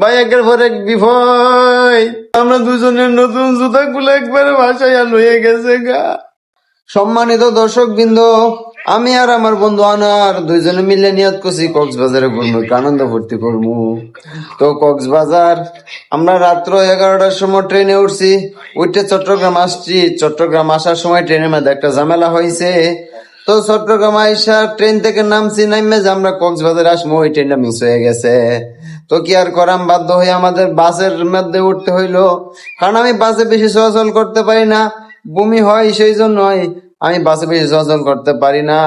ভাই একের পর এক বিভয়। আমরা দুজনের নতুন জুতা গুলো একবারে ভাসাইয়া লইয়ে গেছে গা। সম্মানিত দর্শক বৃন্দ আমি আর আমার বন্ধু আনার দুইজনে মিলে নিয়ত করছি কক্সবাজারে ঘুরবো আনন্দ ফুর্তি করব। তো কক্সবাজার, আমরা রাত্র এগারোটার সময় ট্রেনে উঠছি, উঠে চট্টগ্রাম আসছি। চট্টগ্রাম আসার সময় ট্রেনের মধ্যে একটা ঝামেলা হয়েছে তো চট্টগ্রাম আইসা ট্রেন থেকে নামছি, নামে যে আমরা কক্সবাজার আসব, ওই ট্রেনটা মিস হয়ে গেছে। তো কি আর করাম? বাধ্য হয়ে আমাদের বাসের মধ্যে উঠতে হইল। কারণ আমি বাসে বেশি চলাচল করতে পারি না। বমি হয় সেই জন্যই আমি বাসে বেশি চলাচল করতে পারি না।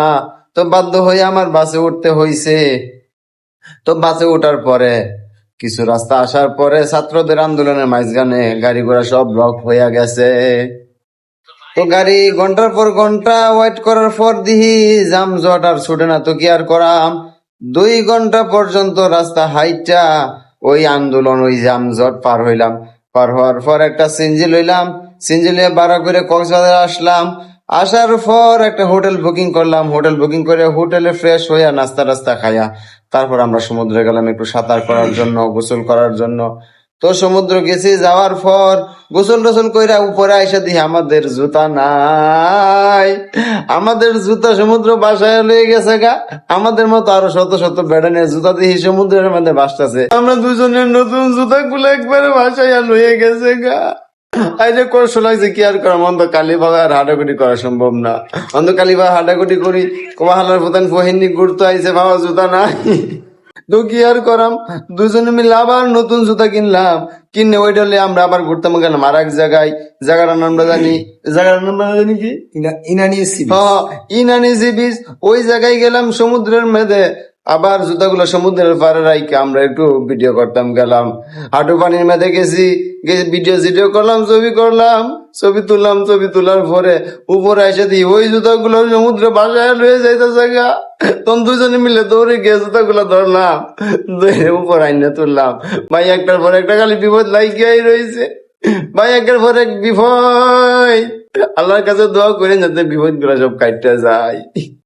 তো বাধ্য হয়ে আমার বাসে উঠতে হইছে। তো বাসে ওঠার পরে কিছু রাস্তা আসার পরে ছাত্রদের আন্দোলনের মাঝখানে গাড়ি ঘোড়া সব ব্লক হয়ে গেছে। তো গাড়ি ঘণ্টার পর ঘণ্টা ওয়েট করার পর দিহি, জাম জট আর ছুটে না। তো কি আর করাম? দুই ঘণ্টা পর্যন্ত রাস্তা হাইটা, ওই আন্দোলন, ওই জামজট পার হইলাম। পার হওয়ার পর একটা সিঞ্জি লইলাম। সিঞ্জি লিয়ে বারো করে কক্সবাজার আসলাম। আসার পর একটা হোটেল বুকিং করলাম। হোটেল বুকিং করে হোটেলে ফ্রেশ হইয়া নাস্তা রাস্তা খাইয়া, তারপর আমরা সমুদ্রে গেলাম একটু সাঁতার করার জন্য, গোসল করার জন্য। তো সমুদ্র গেছি যাওয়ার পর গোসল টোসল কইরা উপরে আইসা দিই আমাদের জুতা নাই। আমাদের জুতা সমুদ্র বাসায় লয়ে গেছে গা। আমাদের মতো আরও শত শত বেড়ানের জুতা দিহি সমুদ্রের মধ্যে বাসতেছে আমরা দুজনের নতুন জুতা গুলো একবারে বাসায় লয়ে গেছে গা। যে কষ্ট লাগছে কি আর করাম? অন্ধ কালী ভাবে আর করা সম্ভব না। অন্ধ কালী ভাবে হাঁটাকুটি করি কমা হালার প্রধান ফহিনী ঘুরতে আইছে, বাবা, জুতা নাই। তো কি আর করাম দুজনে মিলে আবার নতুন জুতা কিনলাম। কিনে ওইটা হলে আমরা আবার ঘুরতাম গেলাম আর এক জায়গায় জায়গাটার নামটা জানি। জায়গাটার নামটা জানি কি? ইনানি হ্যাঁ, ইনানি সি বিচ। ওই জায়গায় গেলাম সমুদ্রের মেঝে আবার জুতাগুলো সমুদ্রের পাড়ে রাইকে আমরা একটু ভিডিও করতাম, গেলাম। হাঁটু পানির মেঝে গেছি ভিডিও ভিডিও করলাম, ছবি করলাম, ছবি তুললাম, ছবি তোলার পরে উপরে এসে দিই ওই জুতাগুলো সমুদ্রে বাসায় রয়ে যাইতে জায়গা তখন দুজনে মিলে দৌড়ে গিয়ে জুতাগুলো ধরলাম, ধরে উপর আইনে তুললাম। ভাই, একটার পর একটা খালি বিপদ লাগিয়াই রয়েছে ভাই একের পর এক বিপদ। আল্লাহর কাছে দোয়া করে যাতে বিপদগুলো সব কাটতে যায়।